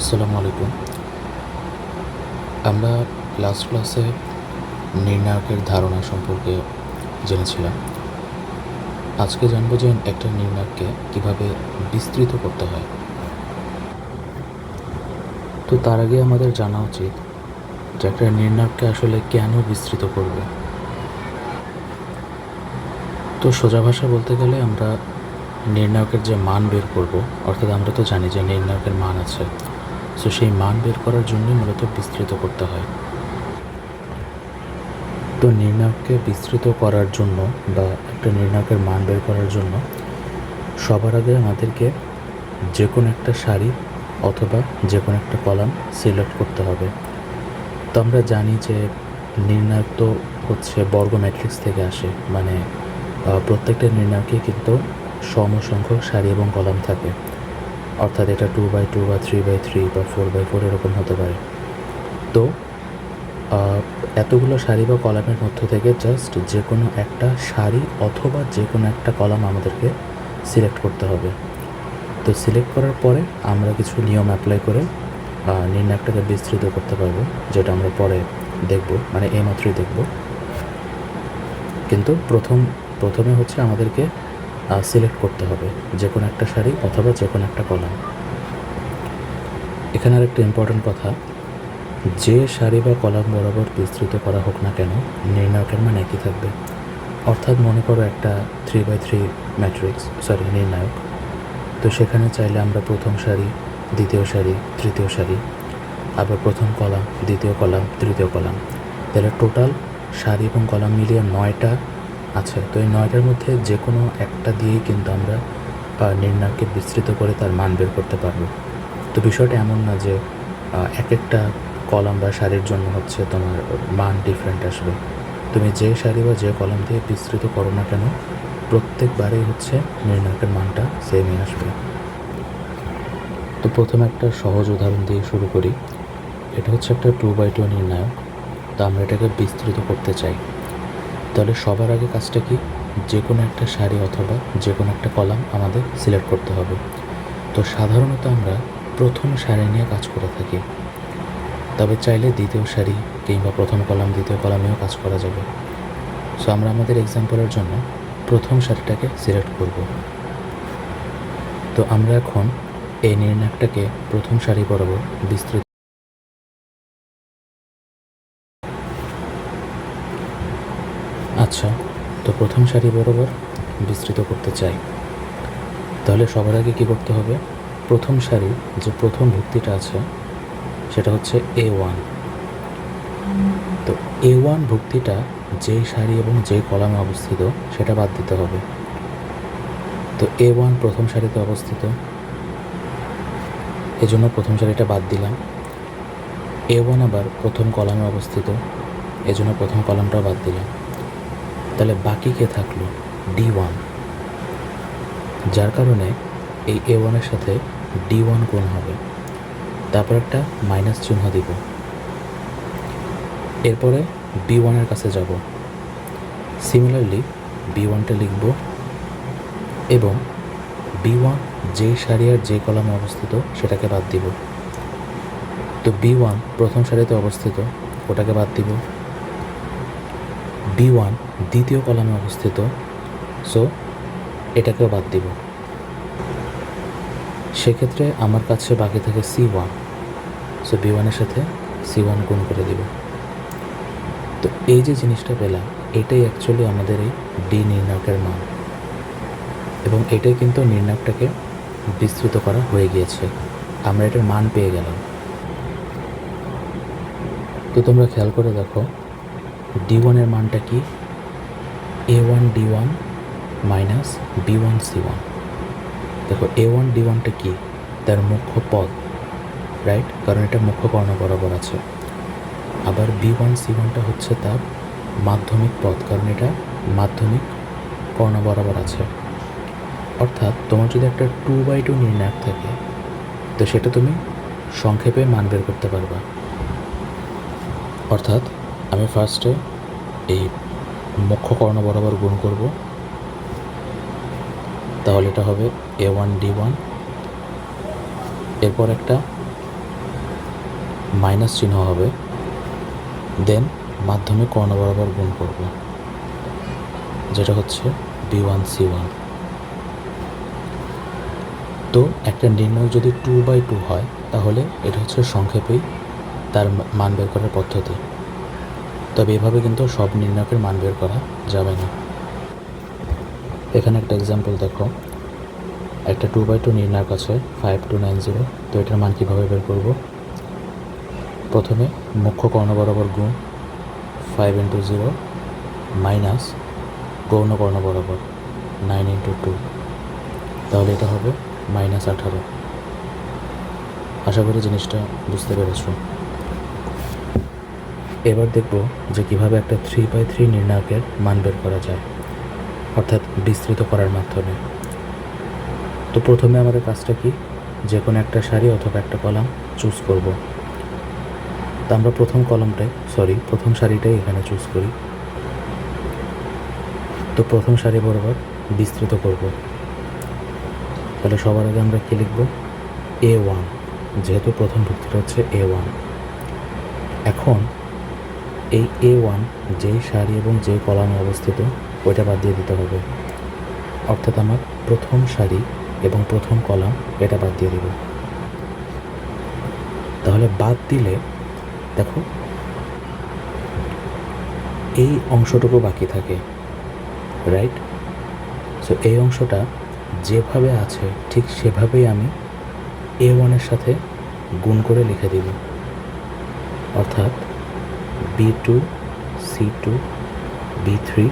আসসালামু আলাইকুম আমরা লাস্ট ক্লাসে নির্ণায়কের ধারণা সম্পর্কে জেনেছিলাম। আজকে জানব যে একটা নির্ণায়ককে কীভাবে বিস্তৃত করতে হয়। তো তার আগে আমাদের জানা উচিত যে একটা নির্ণায়ককে আসলে কেন বিস্তৃত করবে। তো সোজা ভাষা বলতে গেলে আমরা নির্ণায়কের যে মান বের করব, অর্থাৎ আমরা তো জানি যে নির্ণায়কের মান আছে। সো সেই মান বের করার জন্যই মূলত বিস্তৃত করতে হয়। তো নির্ণায়ককে বিস্তৃত করার জন্য বা একটা নির্ণায়কের মান বের করার জন্য সবার আগে আমাদেরকে যে কোনো একটা সারি অথবা যে কোনো একটা কলাম সিলেক্ট করতে হবে। তো আমরা জানি যে নির্ণায়ক তো হচ্ছে বর্গ ম্যাট্রিক্স থেকে আসে মানে প্রত্যেকটা নির্ণায়কে কিন্তু সম সংখ্যক সারি এবং কলাম থাকে। অর্থাৎ এটা টু বাই টু বা থ্রি বাই থ্রি বা ফোর বাই ফোর এরকম হতে পারে। তো এতগুলো সারি বা কলামের মধ্য থেকে জাস্ট যে কোনো একটা সারি অথবা যে কোনো একটা কলাম আমাদেরকে সিলেক্ট করতে হবে। তো সিলেক্ট করার পরে আমরা কিছু নিয়ম অ্যাপ্লাই করে নির্ণায়কটাকে বিস্তৃত করতে পারব, যেটা আমরা পরে দেখব মানে এইমাত্রই দেখব। কিন্তু প্রথম, প্রথমে হচ্ছে আমাদেরকে সিলেক্ট করতে হবে, যে কোনো একটা শাড়ি অথবা যে কোনো একটা কলাম। এখানে আর একটা ইম্পর্ট্যান্ট কথা, যে শাড়ি বা কলাম বরাবর বিস্তৃত করা হোক না কেন, নির্ণায়কের মান একই থাকবে। অর্থাৎ মনে করো একটা three by three matrix sorry নির্ণায়ক। তো সেখানে চাইলে আমরা প্রথম শাড়ি, দ্বিতীয় শাড়ি, তৃতীয় শাড়ি, আবার প্রথম কলাম, দ্বিতীয় কলাম, তৃতীয় কলাম। তাহলে টোটাল শাড়ি এবং কলাম মিলিয়ে নয়টা আছে তো এই নয়টার মধ্যে যে কোনো একটা দিয়েই কিন্তু আমরা আহ, নির্ণায়ককে বিস্তৃত করে তার মান বের করতে পারব। তো বিষয়টা এমন না যে এক একটা কলাম বা সারির জন্য হচ্ছে তোমার মান ডিফারেন্ট আসবে। তুমি যে সারি বা যে কলাম দিয়ে বিস্তৃত করো না কেন প্রত্যেকবারেই হচ্ছে নির্ণায়কের মানটা সেমই আসবে। তো প্রথমে একটা সহজ উদাহরণ দিয়ে শুরু করি। এটা হচ্ছে একটা টু বাই টু নির্ণায়ক। তো আমরা এটাকে বিস্তৃত করতে চাই। তাহলে সবার আগে কাজটা কি? যে কোনো একটা সারি অথবা যে কোনো একটা কলাম আমাদের সিলেক্ট করতে হবে। তো সাধারণত আমরা প্রথম সারি নিয়ে কাজ করে থাকি। তবে চাইলে দ্বিতীয় সারি কিংবা প্রথম কলাম, দ্বিতীয় কলামেও কাজ করা যাবে। সো আমরা আমাদের এক্সাম্পলের জন্য প্রথম সারিটাকে সিলেক্ট করব। তো আমরা এখন এই নির্ণায়কটাকে প্রথম সারি বরাবর বিস্তৃত আচ্ছা তো প্রথম সারি বরাবর বিস্তৃত করতে চাই। তাহলে সবার আগে কী করতে হবে? প্রথম সারি যে প্রথম ভুক্তিটা আছে, সেটা হচ্ছে এ ওয়ান তো এ ওয়ান ভুক্তিটা যেই সারি এবং যেই কলামে অবস্থিত, সেটা বাদ দিতে হবে। তো এ ওয়ান প্রথম সারিতে অবস্থিত। এজন্য প্রথম সারিটা বাদ দিলাম। এ ওয়ান আবার প্রথম কলামে অবস্থিত। এজন্য প্রথম কলামটাও বাদ দিলাম। তাহলে বাকি কে থাকল? ডি ওয়ান যার কারণে এই এ ওয়ানের সাথে ডি ওয়ান গুণ হবে। তারপর একটা মাইনাস চিহ্ন দিব। এরপরে বি ওয়ানের কাছে যাব। সিমিলারলি বি ওয়ানটা লিখব। এবং বি ওয়ান যেই সারি আর যে কলামে অবস্থিত, সেটাকে বাদ দিব। তো বি ওয়ান প্রথম সারিতে অবস্থিত, ওটাকে বাদ দিব। বি ওয়ান, দ্বিতীয় কলামে অবস্থিত। সো, এটাকেও বাদ দিব। সেক্ষেত্রে আমার কাছে বাকি থাকে সি ওয়ান। সো, বি ওয়ানের সাথে সি ওয়ান গুণ করে দিব। তো এই যে জিনিসটা পেলাম, এটাই অ্যাকচুয়ালি আমাদের এই ডি নির্ণায়কের মান। এবং এটাই কিন্তু নির্ণায়কটাকে বিস্তৃত করা হয়ে গিয়েছে। আমরা এটার মান পেয়ে গেলাম। তো তোমরা খেয়াল করে দেখো ডি ওয়ানের মানটা কি? A one D one minus B one C one দেখো এ ওয়ান ডি ওয়ানটা কি? তার মুখ্য পদ রাইট কারণ এটা মুখ্য কর্ণ বরাবর আছে। আবার বি ওয়ান সি ওয়ানটা হচ্ছে তার মাধ্যমিক পদ, কারণ এটা মাধ্যমিক কর্ণ বরাবর আছে। অর্থাৎ তোমার যদি একটা টু বাই টু নির্ণায়ক থাকে, তো সেটা তুমি সংক্ষেপে মান বের করতে পারবা। অর্থাৎ আমি ফার্স্টে এই মুখ্য কর্ণ বরাবর গুণ করব। তাহলে এটা হবে এ ওয়ান ডি ওয়ান এরপর একটা মাইনাস চিহ্ন হবে। দেন মাধ্যমে কর্ণ বরাবর গুণ করব, যেটা হচ্ছে বি ওয়ান সি ওয়ান তো একটা নির্ণয় যদি টু বাই টু হয়, তাহলে এটা হচ্ছে সংক্ষেপেই তার মান বের করার পদ্ধতি। তবে এভাবে কিন্তু সব নির্ণায়কের মান বের করা যাবে না। এখানে একটা এক্সাম্পল দেখো। একটা টু বাই টু নির্ণায়ক আছে ফাইভ টু নাইন জিরো তো এটার মান কীভাবে বের করব? প্রথমে মুখ্য কর্ণ বরাবর গুণ ফাইভ ইন্টু জিরো মাইনাস গৌণ কর্ণ বরাবর নাইন ইন্টু টু তাহলে এটা হবে মাইনাস আঠারো। আশা করি জিনিসটা বুঝতে পেরেছ। এবার দেখব যে কীভাবে একটা থ্রি বাই থ্রি নির্ণায়কের মান বের করা যায়। অর্থাৎ বিস্তৃত করার মাধ্যমে। তো প্রথমে আমাদের কাজটা কি? যে কোনো একটা সারি অথবা একটা কলাম চুজ করব। তো আমরা প্রথম কলমটাই সরি প্রথম সারিটাই এখানে চুজ করি। তো প্রথম সারি বরাবর বিস্তৃত করব। তাহলে সবার আগে আমরা কী লিখব? এ ওয়ান যেহেতু প্রথম ভুক্তিটা হচ্ছে এ ওয়ান এখন এই এ ওয়ান যেই সারি এবং যে কলামে অবস্থিত, ওইটা বাদ দিয়ে দিতে হবে। অর্থাৎ আমার প্রথম সারি এবং প্রথম কলাম, এটা বাদ দিয়ে দিব। তাহলে বাদ দিলে, দেখো, এই অংশটুকু বাকি থাকে রাইট সো এই অংশটা যেভাবে আছে, ঠিক সেভাবেই আমি এ ওয়ানের সাথে গুণ করে লিখে দিব। অর্থাৎ B two C two B three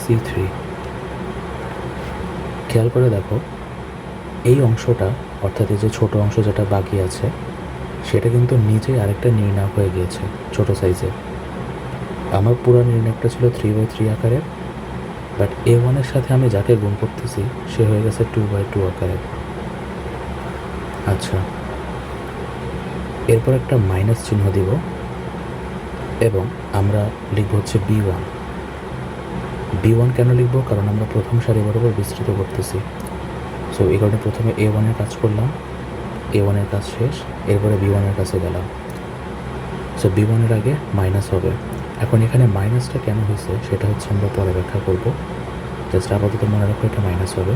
C three খেয়াল করে দেখো, এই অংশটা, অর্থাৎ এই যে ছোট অংশ যেটা বাকি আছে, সেটা কিন্তু নিজেই আরেকটা নির্ণায়ক হয়ে গিয়েছে, ছোট সাইজের আমার পুরো নির্ণায়কটা ছিল থ্রি বাই থ্রি আকারের বাট এ ওয়ানের সাথে আমি যাকে গুণ করতেছি, সে হয়ে গেছে টু বাই টু আকারের। আচ্ছা এরপর একটা মাইনাস চিহ্ন দিব। এবং আমরা লিখব হচ্ছে বি ওয়ান বি ওয়ান কেন লিখব? কারণ আমরা প্রথম সারি বরাবর বিস্তৃত করতেছি। সো এই কারণে প্রথমে এ ওয়ানের কাজ করলাম। এ ওয়ানের কাজ শেষ। এরপরে বি ওয়ানের কাছে গেলাম। সো বি ওয়ানের আগে মাইনাস হবে। এখন এখানে মাইনাসটা কেন হয়েছে সেটা হচ্ছে আমরা পরে ব্যাখ্যা করব। জাস্ট আপাতত মনে রাখো এটা মাইনাস হবে।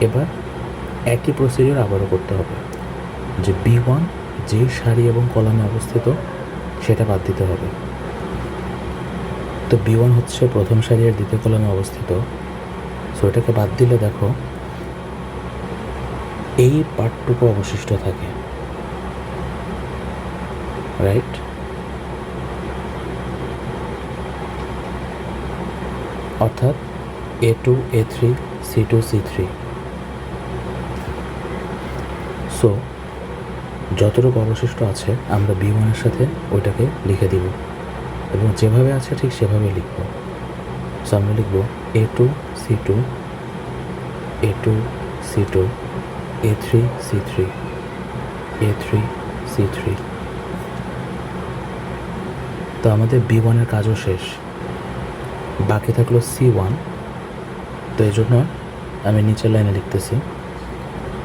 এবার একই প্রসিডিওর আবারও করতে হবে। যে বি ওয়ান যে সারি এবং কলামে অবস্থিত সেটা বাদ দিতে হবে। তো বি ওয়ান হচ্ছে প্রথম সারি আর দ্বিতীয় কলামে অবস্থিত। সো এটাকে বাদ দিলে দেখো, এই পার্টটুকু অবশিষ্ট থাকে। রাইট অর্থাৎ A two A three C two C three so যতটুকু অবশিষ্ট আছে, আমরা বি ওয়ানের সাথে ওইটাকে লিখে দিব। এবং যেভাবে আছে ঠিক সেভাবে লিখব। সো আমরা লিখব A two C two A two C two A three C three A three C three তো আমাদের বি ওয়ানের কাজও শেষ। বাকি থাকল সি ওয়ান তো এই জন্য আমি নিচের লাইনে লিখতেছি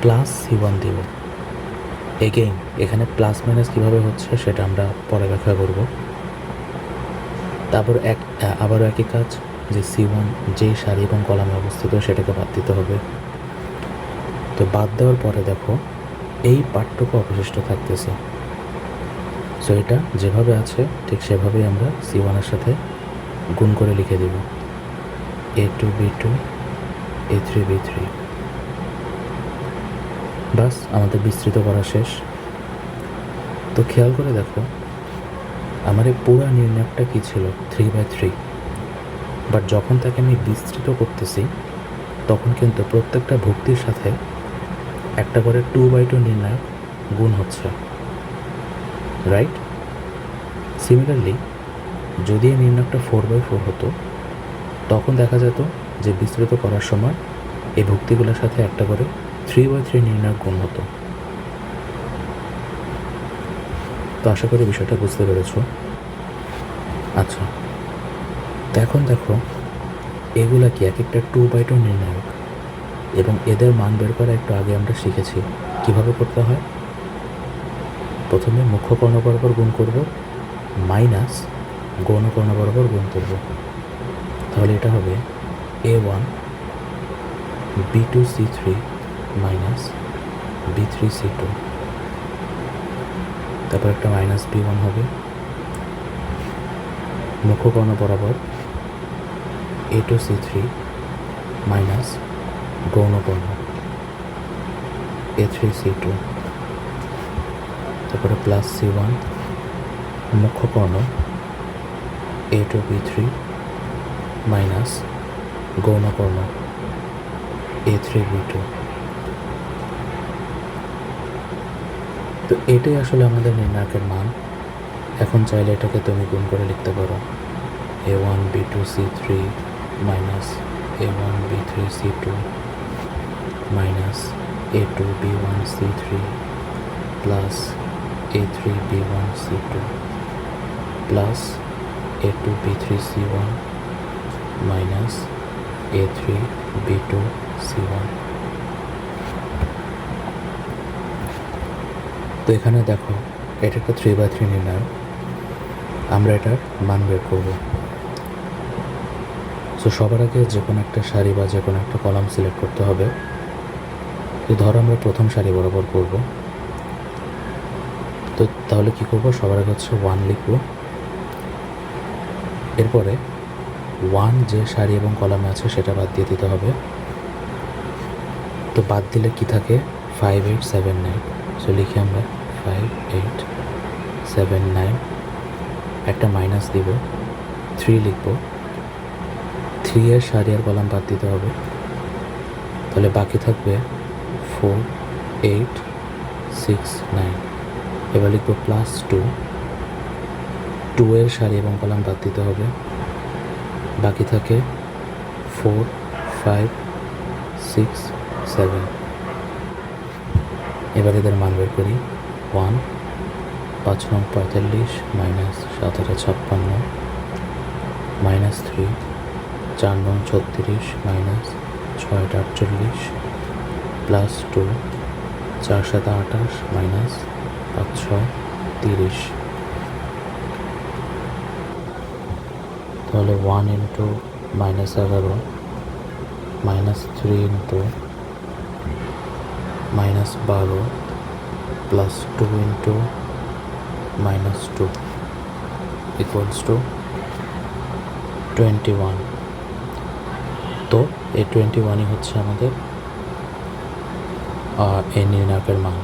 প্লাস সি ওয়ান দিব এগেইন এখানে প্লাস মাইনাস কীভাবে হচ্ছে সেটা আমরা পরে ব্যাখ্যা করব। তারপর এক আবারও একই কাজ, যে সি ওয়ান যেই সারি এবং কলামে অবস্থিত সেটাকে বাদ দিতে হবে। তো বাদ দেওয়ার পরে দেখো, এই পার্টটুকু অবশিষ্ট থাকতেছে। সো এটা যেভাবে আছে, ঠিক সেভাবেই আমরা সি ওয়ানের সাথে গুণ করে লিখে দেব। A two B two A three B three বাস আমাদের বিস্তৃত করা শেষ। তো খেয়াল করে দেখো, আমার এই পুরো নির্ণয়টা কী ছিল? থ্রি বাই থ্রি বাট যখন তাকে আমি বিস্তৃত করতেছি, তখন কিন্তু প্রত্যেকটা ভক্তির সাথে একটা করে টু বাই টু নির্ণায়ক গুণ হচ্ছে। রাইট সিমিলারলি যদি এই নির্ণয়টা ফোর বাই ফোর হতো, তখন দেখা যেত যে বিস্তৃত করার সময় এই ভক্তিগুলোর সাথে একটা করে থ্রি বাই থ্রি নির্ণয় গুণ হতো তো আশা করি বিষয়টা বুঝতে পেরেছ। আচ্ছা এখন দেখো, এগুলা কি এক একটা টু বাই টু নির্ণায়ক? এবং এদের মান বের করা একটু আগে আমরা শিখেছি, কীভাবে করতে হয়? প্রথমে মুখ্য কর্ণ বরাবর গুণ করব মাইনাস গৌণ কর্ণ বরাবর গুণ করব। তাহলে এটা হবে A one B two C three minus B three C two তারপর একটা মাইনাস বি ওয়ান হবে। মুখ্য কর্ণ বরাবর A two C three minus গৌণ কর্ণ। এ থ্রি সি টু তারপরে প্লাস সি ওয়ান মুখ্য কর্ণ A two B three minus গৌণ কর্ণ। এ থ্রি বি টু তো এটাই আসলে আমাদের নির্ণায়কের মান। এখন চাইলে এটাকে তুমি গুণ করে লিখতে পারো। A one B two C three minus A one B three C two minus A two B one C three plus A three B one C two plus A two B three C one minus A three B two C one তো এখানে দেখো এটা একটা three by three নির্ণয়। আমরা এটার মান বের করব। সো সবার আগে যে কোনো একটা সারি বা যে কোনো একটা কলাম সিলেক্ট করতে হবে। তো ধরো আমরা প্রথম সারি বরাবর করব। তো তাহলে কি করব? সবার আগে হচ্ছে ওয়ান লিখব। এরপরে ওয়ান যে সারি এবং কলামে আছে সেটা বাদ দিয়ে দিতে হবে। তো বাদ দিলে কি থাকে? Five eight seven nine so লিখি আমরা। ফাইভ এইট সেভেন নাইন একটা মাইনাস দিব থ্রি লিখব। থ্রি এর সারি আর কলাম বাদ দিতে হবে। তাহলে বাকি থাকবে ফোর এইট সিক্স নাইন এবার লিখব প্লাস টু টু এর সারি এবং কলাম বাদ দিতে হবে। বাকি থাকে ফোর ফাইভ সিক্স সেভেন এবার এদের মান বের করি। ওয়ান পাঁচ নং পঁয়তাল্লিশ, মাইনাস সাত হাজার ছাপ্পান্ন, মাইনাস থ্রি চার নং ছত্রিশ, মাইনাস ছয় আট আটচল্লিশ, প্লাস টু চার সাত আঠাশ, মাইনাস পাঁচ ছয় তিরিশ। তাহলে ওয়ান ইন্টু মাইনাস এগারো, মাইনাস থ্রি ইন্টু মাইনাস বারো plus two into minus two equals two twenty one তো এই টোয়েন্টি ওয়ানই হচ্ছে আমাদের এ নির্ণায়কের মান।